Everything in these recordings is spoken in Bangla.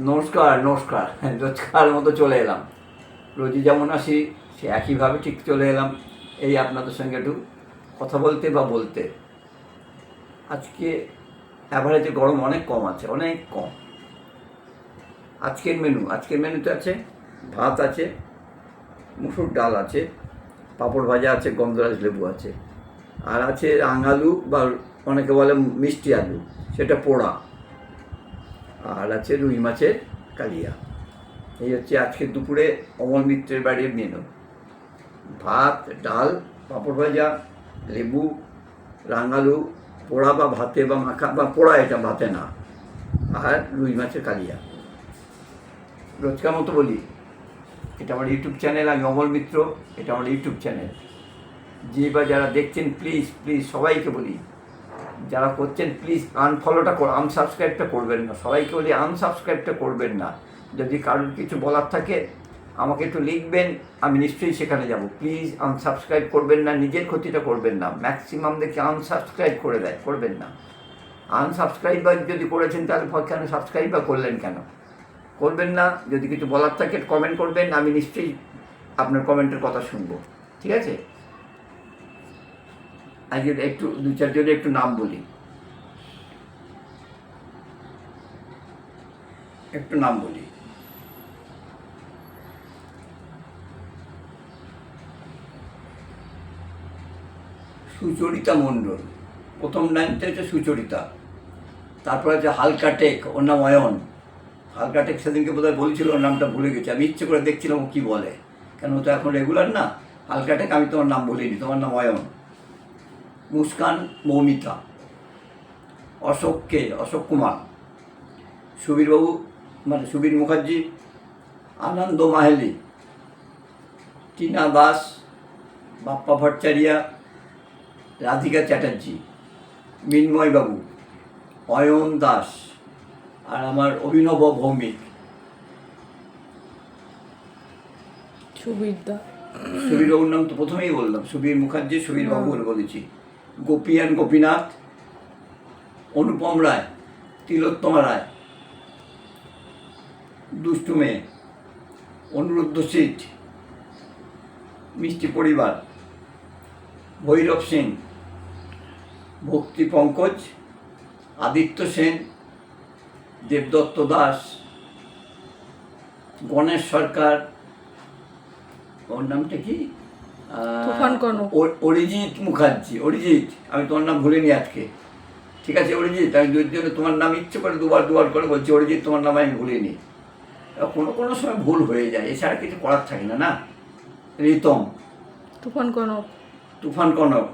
নমস্কার নমস্কার। রোজকার মতো চলে এলাম। রোজই যেমন আসি, সে একইভাবে ঠিক চলে এলাম। এই আপনাদের সঙ্গে একটু কথা বলতে বা বলতে। আজকে অ্যাভারেজে গরম অনেক কম আছে, অনেক কম। আজকের মেনু আজকের মেনুতে আছে ভাত আছে, মুসুর ডাল আছে, পাঁপড় ভাজা আছে, গন্ধরাজ লেবু আছে। আর আছে রাঙালু বা অনেকে বলে মিষ্টি আলু, সেটা পোড়া। আর আছে রুই মাছের কালিয়া। এই হচ্ছে আজকে দুপুরে অমল মিত্রের বাড়ির মেনু ভাত, ডাল, পাঁপড় ভাজা, লেবু, রাঙালু, পোড়া বা ভাতে বা মাখা, বা পোড়া এটা ভাতে না। আর রুই মাছের কালিয়া। রোজকার মতো বলি, এটা আমার ইউটিউব চ্যানেল, আমি অমল মিত্র, এটা আমার ইউটিউব চ্যানেল। যে বা যারা দেখছেন প্লিজ প্লিজ সবাইকে বলি যারা করছেন প্লিজ আনফলোটা আনসাবস্ক্রাইবটা করবেন না। সবাইকে বলি আনসাবস্ক্রাইবটা করবেন না। যদি কারোর কিছু বলার থাকে, আমাকে একটু লিখবেন, আমি নিশ্চয়ই সেখানে যাব। প্লিজ আনসাবস্ক্রাইব করবেন না, নিজের ক্ষতিটা করবেন না। ম্যাক্সিমাম দেখে আনসাবস্ক্রাইব করে দেয়, করবেন না। আনসাবস্ক্রাইব যদি করেছেন, তাহলে কেন সাবস্ক্রাইব বা করলেন কেন? করবেন না, যদি কিছু বলার থাকে কমেন্ট করবেন, আমি নিশ্চয়ই আপনার কমেন্টের কথা শুনব। ঠিক আছে? আজকে একটু, দু চারজনের একটু নাম বলি। একটু নাম বলি। সুচরিতা মণ্ডল। প্রথম লাইনটা হচ্ছে সুচরিতা। তারপরে হচ্ছে হালকা টেক, ওর নাম অয়ন। হালকা টেক সেদিনকে বোধহয় বলছিল, ওর নামটা ভুলে গেছি। আমি ইচ্ছে করে দেখছিলাম ও কী বলে। কেন ও তো এখন রেগুলার না। হালকা টেক, আমি তোমার নাম বলিনি, তোমার নাম অয়ন। মুস্কান মৌমিতা অশোক কে অশোক কুমার সুবীরবাবু মানে সুবীর মুখার্জি আনন্দ মাহেলি টিনা দাস বাপ্পা ভট্টাচারিয়া রাধিকা চ্যাটার্জি মিন্ময়বাবু অয়ন দাস আর আমার অভিনব ভৌমিক। সুবিরদা। সুবীরবাবুর নাম তো প্রথমেই বললাম সুবীর মুখার্জি সুবীরবাবু বলে বলেছি গোপিয়ান গোপীনাথ, অনুপম রায়, তিলোত্তমা রায়। দুষ্টু মেয়ে, অনুরুদ্ধ সিট, মিষ্টি পরিবার, ভৈরব সিং ভক্তি পঙ্কজ, আদিত্য সেন, দেবদত্ত দাস, গণেশ সরকার, ওর নামটা কি? তুফান কনক। অ- অরিজিৎ মুখার্জি অরিজিৎ আমি তোমার নাম ভুলিনি আজকে। ঠিক আছে অরিজিৎ আমি দুই জন্য তোমার নাম ইচ্ছে করে দুবার দুবার করে বলছি অরিজিৎ তোমার নাম আমি ভুলিনি। কোনো কোনো সময় ভুল হয়ে যায় এছাড়া কিছু করার থাকে না না? রিতম। তুফান কনক তুফান কনক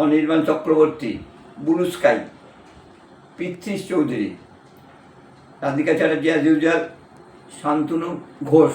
অনির্বাণ চক্রবর্তী বুলুস্কাই পৃথ্বীশ চৌধুরী রাধিকা চ্যাটার্জি অ্যাজ ইউজুয়াল শান্তনু ঘোষ।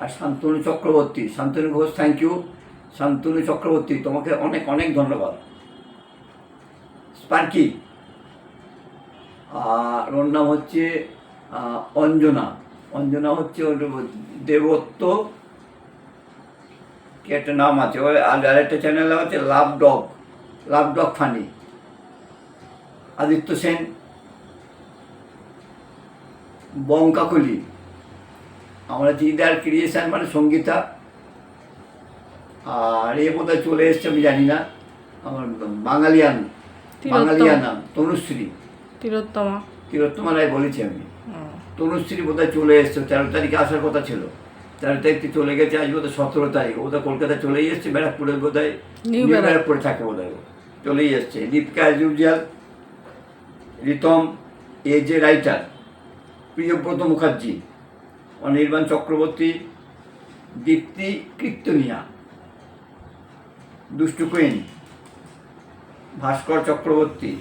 আর শান্তনু চক্রবর্তী। শান্তনু ঘোষ থ্যাংক ইউ শান্তনু চক্রবর্তী, তোমাকে অনেক অনেক ধন্যবাদ। স্পার্কি। আর ওর নাম হচ্ছে অঞ্জনা। অঞ্জনা হচ্ছে ওর দেবত্ব। কি একটা নাম আছে? ওই আর আরেকটা চ্যানেল আছে love dog love dog funny Aditya Sen. Bonkakuli. আমরা দিদার ক্রিয়েশন মানে সঙ্গীতা আর এ বোধহয় চলে এসছে আমি জানি না। আমার বাঙালিয়ান। বাঙালিয়া নাম তনুশ্রী। তিলোত্তমা। তিলোত্তমা রায় বলেছি আমি। তনুশ্রী বোধহয় চলে এসছে তেরো তারিখে আসার কথা ছিল। তেরো তারিখে চলে গেছে আজ বোধহয় সতেরো তারিখ। ও তো কলকাতায় চলেই এসছে ব্যারাকপুরে বোধহয়। নিউ ব্যারাকপুরে থাকে বোধহয় ও। চলেই এসছে। দীপিকা ইউজুয়াল রিতম এ যে রাইটার প্রিয়ব্রত মুখার্জি। অনির্বাণ চক্রবর্তী দীপ্তি কীর্তনিয়া দুষ্টু কুইন ভাস্কর চক্রবর্তী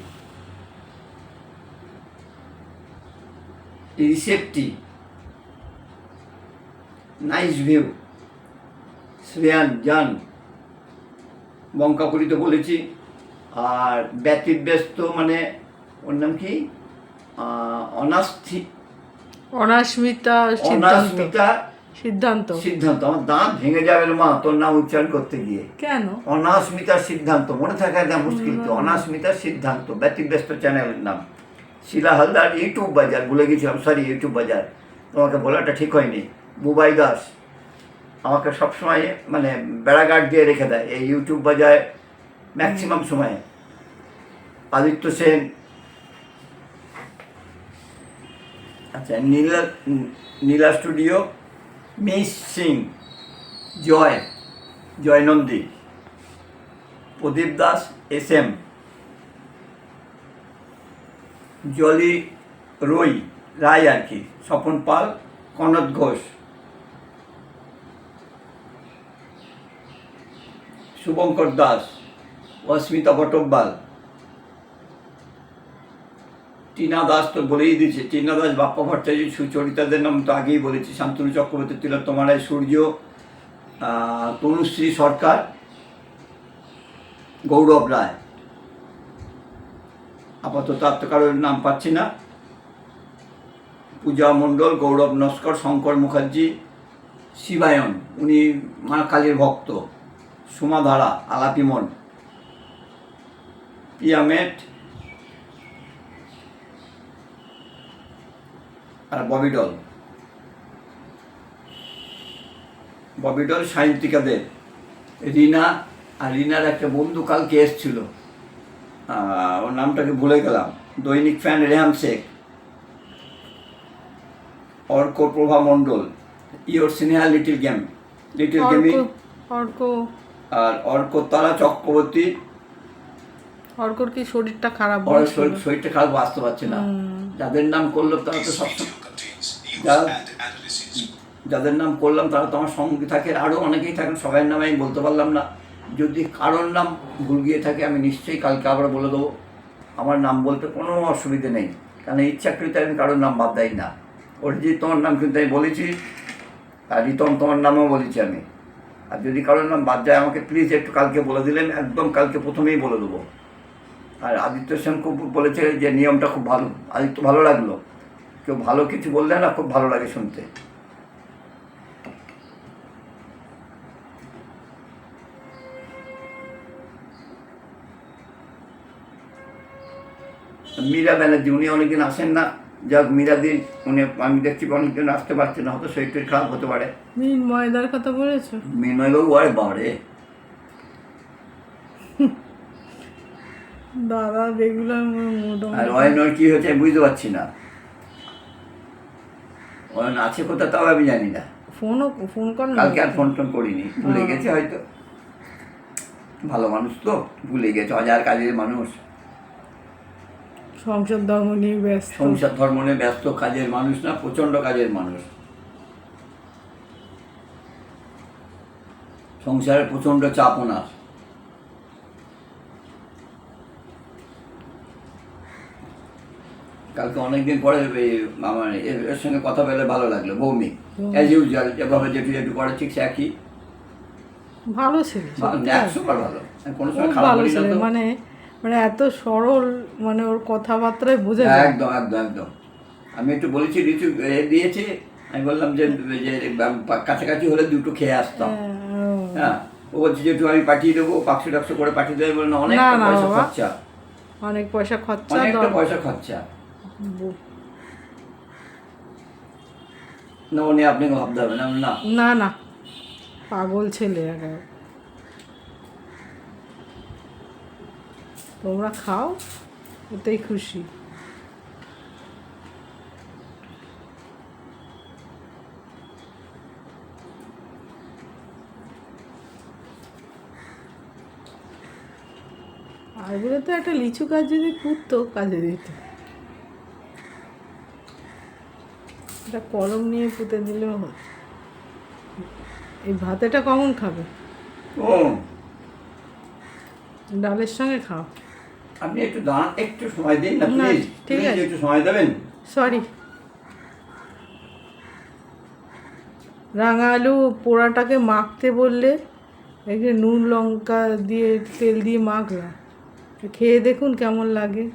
রিসেপ্টি নাইস ভিউ শ্রেয়ান জান বঙ্কাপুরি তো বলেছি আর ব্যতিব্যস্ত মানে ওর নাম কি? আহ, অনাস্থি অনাস্মিতা অনাস্মিতা সিদ্ধান্ত। সিদ্ধান্ত। আমার দাঁত ভেঙে যাবে মা তোর নাম উচ্চারণ করতে গিয়ে। কেন? অনাস্মিতার সিদ্ধান্ত মনে থাকা একদম মুশকিল তো। অনাস্মিতার সিদ্ধান্ত ব্যতিব্যস্ত চ্যানেলের নাম। শিলা হালদার ইউটিউব বাজার ভুলে গেছিলাম সরি ইউটিউব বাজার। তোমাকে বলাটা ঠিক হয়নি। বুবাই দাস আমাকে সবসময় মানে বেড়াঘাট দিয়ে রেখে দেয়। এই ইউটিউব বাজার ম্যাক্সিমাম সময়ে। আদিত্য সেন আচ্ছা Nila Nila studio miss Singh, Joy Joy Nandi Pradip Das, S M, Jolly রই রায় আর কি, স্বপন পাল, কনক ঘোষ, শুভঙ্কর দাস, অস্মিতা ভট্টব্যাল টিনা দাস তো বলেই দিয়েছে টিনা দাস বাপ্পা ভট্টাচার্য সুচরিতাদের নাম তো আগেই বলেছি শান্তনু চক্রবর্তী তিলোত্তমারায় সূর্য আহ, তনুশ্রী সরকার গৌরব রায়। আপাতত আর তো কারোর নাম পাচ্ছি না। পূজা মণ্ডল গৌরব নস্কর শঙ্কর মুখার্জি শিবায়ন উনি মা কালীর ভক্ত সুমাধারা আলাপিমন পিয়ামেট আর ববিডল ববিডল সাহিত্যিকাদের রিনা আর রিনার একটা বন্ধু কালকে এসছিল। ওর নামটাকে ভুলে গেলাম। দৈনিক fan Reham Sheikh. Arka Prabha Mondal. Your সিনেহা little game. Little গেমি অর্ক। আর অর্ক তারা চক্রবর্তী। অর্কর কি শরীরটা খারাপ শরীর- শরীরটা খারাপ আসতে পারছে না। যাদের নাম করল তারা তো সব যাদের নাম করলাম তারা তো আমার সঙ্গে থাকে আরও অনেকেই থাকেন সবাই নামে আমি বলতে পারলাম না। যদি কারোর নাম ভুল গিয়ে থাকে আমি নিশ্চয়ই কালকে আবার বলে দেবো। আমার নাম বলতে কোনো অসুবিধে নেই কারণ ইচ্ছাকৃত আমি কারোর নাম বাদ দেয় না। অরিজিৎ তোমার নাম কিন্তু আমি বলেছি আর রিতম তোমার নামও বলেছি আমি। আর যদি কারোর নাম বাদ যায় আমাকে প্লিজ একটু কালকে বলে দিলেন একদম কালকে প্রথমেই বলে দেবো। আর আদিত্য সেন খুব বলেছে যে নিয়মটা খুব ভালো আদিত্য ভালো লাগল। কেউ ভালো কিছু বললে না খুব ভালো লাগে শুনতে। মীরা ব্যানার্জি উনি অনেকদিন আসেন না। যাক মীরাদিন উনি আমি দেখছি অনেকদিন আসতে পারছেন না হয়তো শরীর টরীর খারাপ হতে পারে। মিন ময়দার কথা বলেছ। মিনময়বাবু আরে বাড়ে দাদা রেগুলার আর অয়নর কি হয়েছে আমি বুঝতে পারছি না। অয়ন আছে কোথা তাও আমি জানি না। ফোনও ফোন কর না কালকে আর ফোন টোন করিনি ভুলে গেছে হয়তো। ভালো মানুষ তো ভুলে গেছে হাজার কাজের মানুষ। সংসার ধর্ম নিয়ে ব্যস্ত। সংসার ধর্ম নিয়ে ব্যস্ত কাজের মানুষ না প্রচণ্ড কাজের মানুষ। সংসারের প্রচণ্ড চাপ ওনার। কালকে অনেকদিন পরে আমার এর- এর সঙ্গে কথা বলে ভালো লাগল বৌমি। অ্যাজ ইউজুয়াল যেভাবে যেটু যেটু করে ঠিক সে একই। ভালো ছেলে বার ভালো। কোনো সময় খারাপ মানে মানে এত সরল মানে ওর কথাবার্তায় বোঝা একদম একদম একদম। আমি একটু বলেছি এ দিয়েছি। আমি বললাম যে যে কাছাকাছি হলে দুটো খেয়ে আসতাম। হ্যাঁ, হ্যাঁ ও বলছে যে আমি পাঠিয়ে দেবো পাঁচশো টাকশো করে পাঠিয়ে দেবে। বললাম অনেক পয়সা খরচা। অনেক পয়সা খরচা অনেকটা পয়সা খরচা। না, উনি আপনি ভাবতে হবে না না। না না। পাগল ছেলে একেবারে। তোমরা খাও, ওতেই খুশি। আর তো একটা লিচু গাছ যদি পুঁততো, কাজে দিত। এটা কলম নিয়ে পুঁতে দিলেও হয় এই ভাতেটা কখন খাবে? ডালের সঙ্গে খাও। আপনি একটু দাঁড়ান একটু সময় দিন না প্লিজ ঠিক আছে। একটু সময় দেবেন? সরি রাঙা আলু পোড়াটাকে মাখতে বললে একটু নুন লঙ্কা দিয়ে তেল দিয়ে মাখলাম খেয়ে দেখুন কেমন লাগে।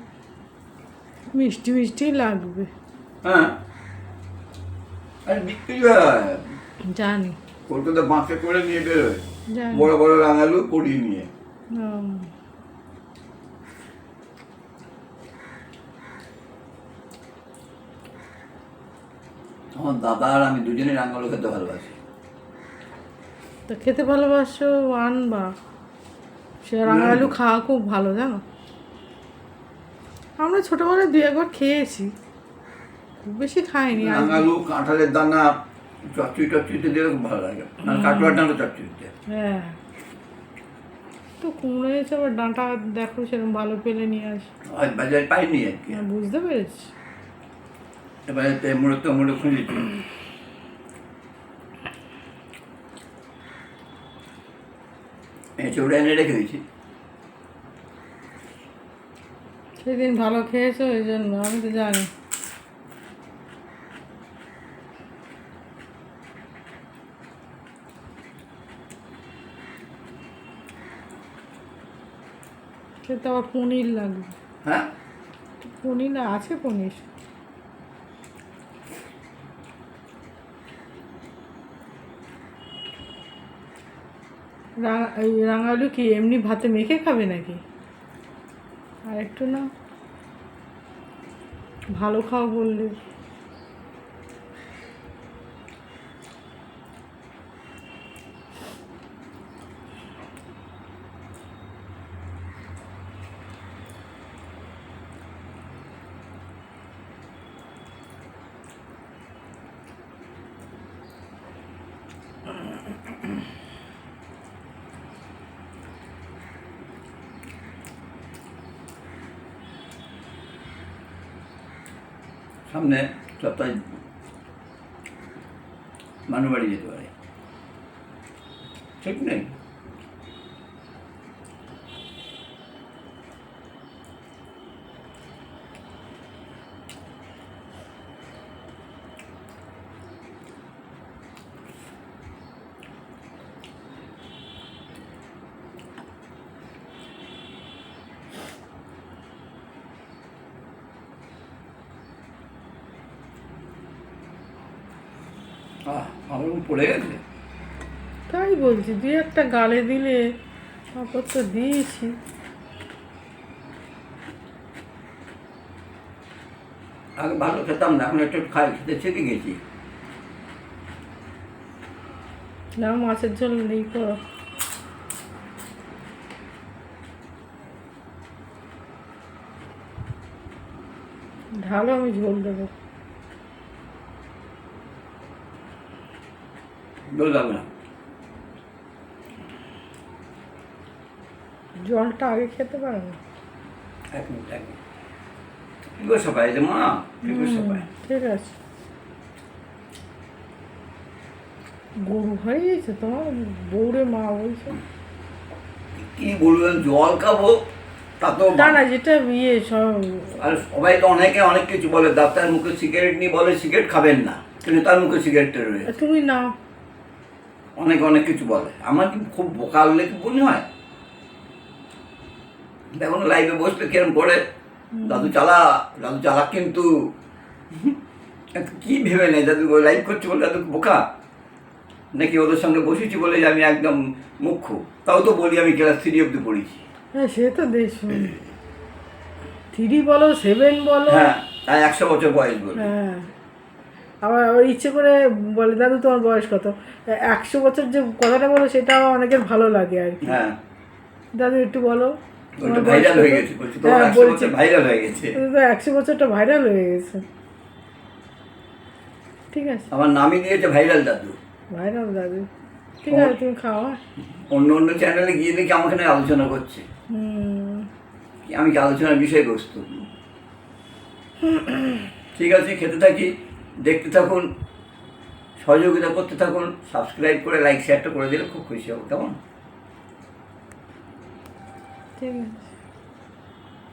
মিষ্টি মিষ্টি লাগবে। হ্যাঁ। বিক্রি হয়। জানি। কলকাতা বাঁকে করে নিয়ে বেরোয় বড় বড় রাঙালু পড়িয়ে নিয়ে। আমার দাদা আর আমি দুজনে রাঙালু খেতে ভালোবাসি। তো খেতে ভালোবাসো আনবা সে রাঙালু খাওয়া খুব ভালো জানো? আমরা ছোটবেলায় দু একবার খেয়েছি। বেশি খাইনি আজ। রাঙালু কাঁঠালের দানা চচ্চড়ি টচ্চড়িতে দিলে খুব ভালো লাগে। মানে কাটোয়ার ডানা চচ্চড়িতে। হ্যাঁ। তো কুমড়ো হয়েছে আবার ডাঁটা দেখো সেরকম ভালো পেলে নিয়ে আস। আজ বাজারে পাইনি আর কি হ্যাঁ, বুঝতে পেরেছি। এবারে তো মুড়ে তো মুড়ে খুঁজেছি এঁচড়ে এনে রেখে দিয়েছি। সেদিন ভালো খেয়েছো ওই জন্য আমি তো জানি। খেতে আবার পনির লাগবে। হ্যাঁ? পনির না আছে পনির। রাঙালু কি এমনি ভাতে মেখে খাবে নাকি? আর একটু না। ভালো খাও বললে। সামনে সপ্তাহে মানু বাড়ি যেতে পারে। ঠিক নেই? আমার পড়ে গেছে? তাই বলছি দুই একটা গালে দিলে তারপর তো দিয়েছি। আগে ভালো খেতাম না এখন একটু খাই খেতে শিখে গেছি। না মাছের ঝোল নেই করো। ঢালো আমি ঝোল দেবো। লাগবে না। জলটা আগে খেতে পারো না? এক মিনিট এক মিনিট। সবাই যে মা সবাই ঠিক আছে। গরু হয়ে গেছে তোমার বউরে মা বলছে। কি বলবেন জল খাব? তা তো না না যেটা ইয়ে সব আর সবাই তো অনেকে অনেক কিছু বলে ডাক্তার মুখে সিগারেট নিয়ে বলে সিগারেট খাবেন না। কিন্তু তার মুখে সিগারেটটা রয়েছে। তুমি নাও। অনেক অনেক কিছু বলে। আমার কি খুব বোকা কি মনে হয়। দেখুন লাইভে বসলে কিরম করে দাদু চালা দাদু চালাক কিন্তু কি ভেবে নেই দাদু লাইভ করছি বলে দাদু বোকা। নাকি ওদের সঙ্গে বসেছি বলে যে আমি একদম মুখ্য। তাও তো বলি আমি ক্লাস থ্রি অব্দি পড়েছি। হ্যাঁ সে তো দেশ থ্রি বলো সেভেন বলো। হ্যাঁ তাই একশো বছর বয়স বলে। হ্যাঁ। আবার আবার ইচ্ছে করে বলে দাদু তোমার বয়স কত? একশো বছর যে কথাটা বলো সেটাও অনেকের ভালো লাগে আর কি। হ্যাঁ। দাদু একটু বলো ভাইরাল হয়ে গেছে হ্যাঁ, বলছি। ভাইরাল হয়ে গেছে। তো একশো বছরটা ভাইরাল হয়ে গেছে। ঠিক আছে। আমার নামই দিয়েছে ভাইরাল দাদু। ভাইরাল দাদু। ঠিক আছে তুমি খাও হ্যাঁ? অন্য অন্য চ্যানেলে গিয়ে দেখি আমাকে নিয়ে আলোচনা করছে। হুম। আমি কি আলোচনার বিষয়বস্তু। ঠিক আছে খেতে থাকি। দেখতে থাকুন, সহযোগিতা করতে থাকুন সাবস্ক্রাইব করে লাইক শেয়ারটা করে দিলে খুব খুশি হব। কেমন? ঠিক আছে।